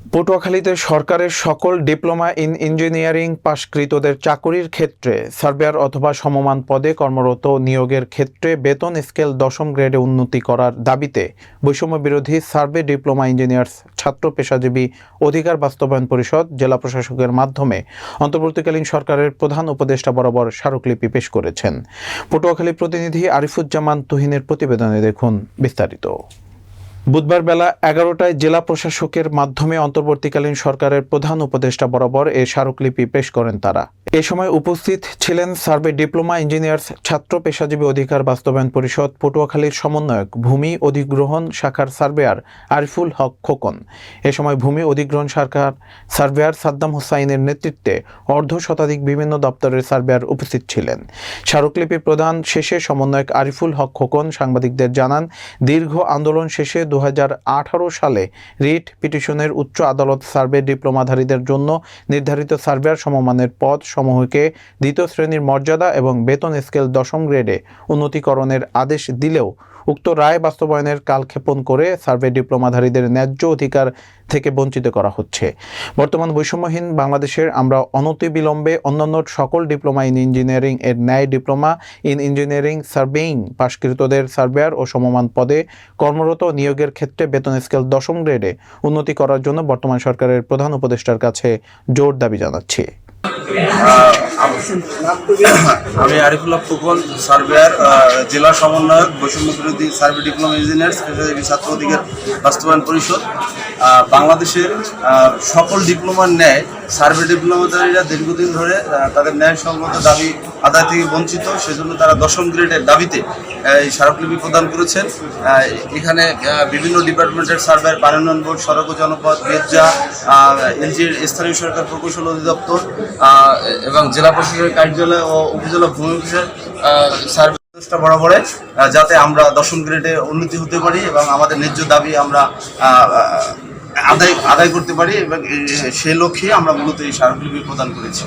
পটুয়াখালীতে সরকারের সকল diploma in engineering পাশকৃতদের চাকুরির ক্ষেত্রে সার্ভেয়ার অথবা সমমান পদে কর্মরত নিয়োগের ক্ষেত্রে বেতন স্কেল দশম গ্রেডে উন্নতি করার দাবিতে বৈষম্য বিরোধী সার্ভে ডিপ্লোমা ইঞ্জিনিয়ার্স ছাত্র পেশাজীবী অধিকার বাস্তবায়ন পরিষদ জেলা প্রশাসকের মাধ্যমে অন্তর্বর্তীকালীন সরকারের প্রধান উপদেষ্টা বরাবর স্মারকলিপি পেশ করেছেন। পটুয়াখালী প্রতিনিধি আরিফুজ্জামান তুহিনের প্রতিবেদনে দেখুন বিস্তারিত। বুধবার বেলা এগারোটায় জেলা প্রশাসকের মাধ্যমে অন্তর্বর্তীকালীন সরকারের প্রধান উপদেষ্টা বরাবর এ স্মারকলিপি পেশ করেন তারা। এ সময় উপস্থিত ছিলেন সার্ভে ডিপ্লোমা ইঞ্জিনিয়ার্স, ছাত্র পেশাজীবী অধিকার বাস্তবায়ন পরিষদ, পটুয়াখালীর সমন্বয়ক, ভূমি অধিগ্রহণ শাখার সার্ভেয়ার আরিফুল হক খোকন। এ সময় ভূমি অধিগ্রহণ শাখার সার্ভেয়ার সাদ্দাম হুসাইনের নেতৃত্বে অর্ধ শতাধিক বিভিন্ন দপ্তরের সার্ভেয়ার উপস্থিত ছিলেন। স্মারকলিপি প্রদান শেষে সমন্বয়ক আরিফুল হক খোকন সাংবাদিকদের জানান, দীর্ঘ আন্দোলন শেষে দু হাজার আঠারো সালে রিট পিটিশনের উচ্চ আদালত সার্ভে ডিপ্লোমাধারীদের জন্য নির্ধারিত সার্ভেয়ার সমমানের পদ সমূহকে দ্বিতীয় শ্রেণির মর্যাদা এবং বেতন স্কেল দশম গ্রেডে উন্নতিকরণের আদেশ দিলেও উক্ত রায় বাস্তবায়নের কালক্ষেপণ করে সার্ভে ডিপ্লোমাধারীদের ন্যায্য অধিকার থেকে বঞ্চিত করা হচ্ছে। বর্তমান বৈষম্যহীন বাংলাদেশের আমরা অনতিবিলম্বে অন্যান্য সকল ডিপ্লোমা ইন ইঞ্জিনিয়ারিং এর ন্যায় ডিপ্লোমা ইন ইঞ্জিনিয়ারিং সার্ভেইং পাশকৃতদের সার্ভেয়ার ও সমমান পদে কর্মরত নিয়োগের ক্ষেত্রে বেতন স্কেল দশম গ্রেডে উন্নতি করার জন্য বর্তমান সরকারের প্রধান উপদেষ্টার কাছে জোর দাবি জানাচ্ছি। আমি আরিফুল্লাহ ফুকন, সার্ভেয়ার জেলা সমন্বয়ক, বৈষম্য বিরোধী সার্ভে ডিপ্লোমা ইঞ্জিনিয়ার্স পেশাজীবী ছাত্র অধিকার বাস্তবায়ন পরিষদ। বাংলাদেশের সকল ডিপ্লোমার ন্যায় সার্ভে ডিপ্লোমাধারীরা দীর্ঘদিন ধরে তাদের ন্যায়সঙ্গত দাবি আদায় থেকে বঞ্চিত। সেজন্য তারা দশম গ্রেডের দাবিতে এই স্মারকলিপি প্রদান করেছেন। এখানে বিভিন্ন ডিপার্টমেন্টের সার্ভেয়ার পানীয় বর্ড সড়ক জনপদ বেদজা এলজির স্থানীয় সরকার প্রকৌশল অধিদপ্তর এবং জেলা প্রশাসনের কার্যালয় ও উপজেলা ভূমি অফিসের সার্ভে প্রচেষ্টা বরাবরে যাতে আমরা দশম গ্রেডে উন্নতি হতে পারি এবং আমাদের ন্যায্য দাবি আমরা আদায় আদায় করতে পারি এবং এ- সে লক্ষ্যে আমরা মূলত এই স্মারকলিপি প্রদান করেছি।